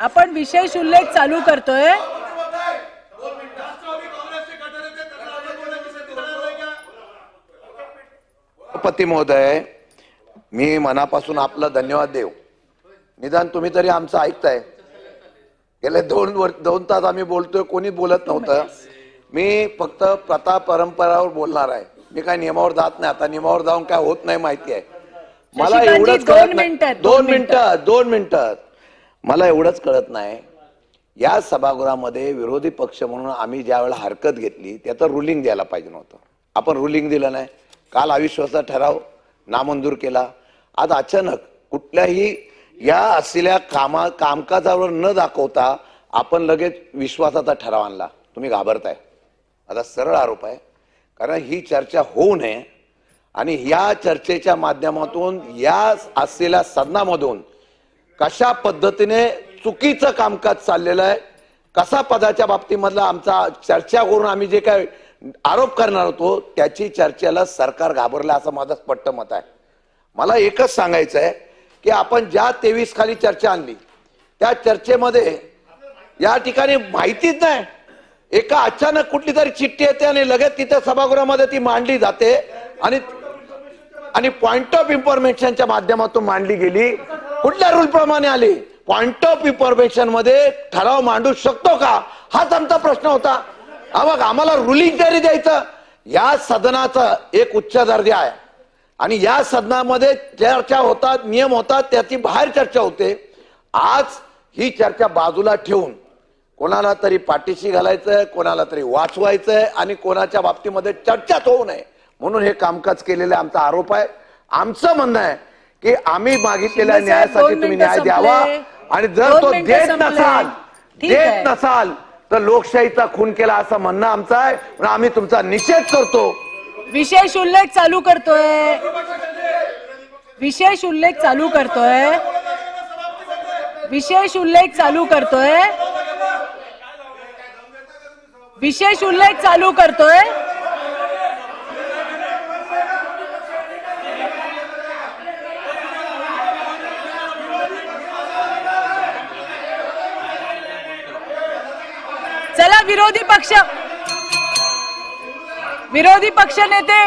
आपण विशेष उल्लेख चालू करतोय. सभापती महोदय मी मनापासून आपला धन्यवाद देव निदान तुम्ही तरी आमचं ऐकताय. गेले दोन वर दोन तास आम्ही बोलतोय कोणी बोलत नव्हतं. मी फक्त प्रथा परंपरावर बोलणार आहे. मी काय नियमावर जात नाही. आता नियमावर जाऊन काय होत नाही माहिती आहे. मला एवढंच दोन कळत नाही दोन मिनिटं दोन मिनिटं. मला एवढंच कळत नाही. या सभागृहामध्ये विरोधी पक्ष म्हणून आम्ही ज्यावेळेला हरकत घेतली त्याचं रुलिंग द्यायला पाहिजे नव्हतं. आपण रुलिंग दिलं नाही. काल अविश्वासाचा ठराव नामंजूर केला. आज अचानक कुठल्याही या असलेल्या कामा कामकाजावर न दाखवता आपण लगेच विश्वासाचा ठराव आणला. तुम्ही घाबरताय. आता सरळ आरोप आहे. कारण ही चर्चा होऊ नये. आणि या चर्चेच्या माध्यमातून या असलेल्या सदनामधून कशा पद्धतीने चुकीचं कामकाज चाललेलं आहे कसा पदाच्या बाबतीमधला आमचा चर्चा करून आम्ही जे काय आरोप करणार होतो त्याची चर्चेला सरकार घाबरलं असं माझं स्पष्ट मत आहे. मला एकच सांगायचं आहे की आपण ज्या तेवीस खाली चर्चा आणली त्या चर्चेमध्ये या ठिकाणी माहितीच नाही. एका अचानक कुठली तरी चिठ्ठी येते आणि लगेच तिथे सभागृहामध्ये ती मांडली जाते आणि आणि पॉइंट ऑफ इन्फॉर्मेशनच्या माध्यमातून मांडली गेली. कुठल्या रूल प्रमाणे आली? पॉइंट ऑफ इन्फॉर्मेशनमध्ये ठराव मांडू शकतो का? हाच आमचा प्रश्न होता. हा बघ आम्हाला रुलिंग तरी द्यायचं. या सदनाचा एक उच्च दर्जा आहे. आणि या सदनामध्ये चर्चा होतात नियम होतात त्याची बाहेर चर्चा होते. आज ही चर्चा बाजूला ठेवून कोणाला तरी पाठीशी घालायचंय कोणाला तरी वाचवायचंय आणि कोणाच्या बाबतीमध्ये चर्चाच होऊ नये. म्हणून हे कामकाज केलेले आमचा आरोप आहे. आमचं म्हणणं आहे की आम्ही मागितलेल्या न्यायासाठी तुम्ही न्याय द्यावा. आणि जर तो देत. नसाल. देत नसाल तर लोकशाहीचा खून केला असं म्हणणं आमचं आहे पण आम्ही तुमचा निषेध करतो विशेष उल्लेख चालू करतोय विशेष उल्लेख चालू करतोय विशेष उल्लेख चालू करतोय विशेष उल्लेख चालू करतोय विरोधी पक्ष विरोधी पक्ष नेते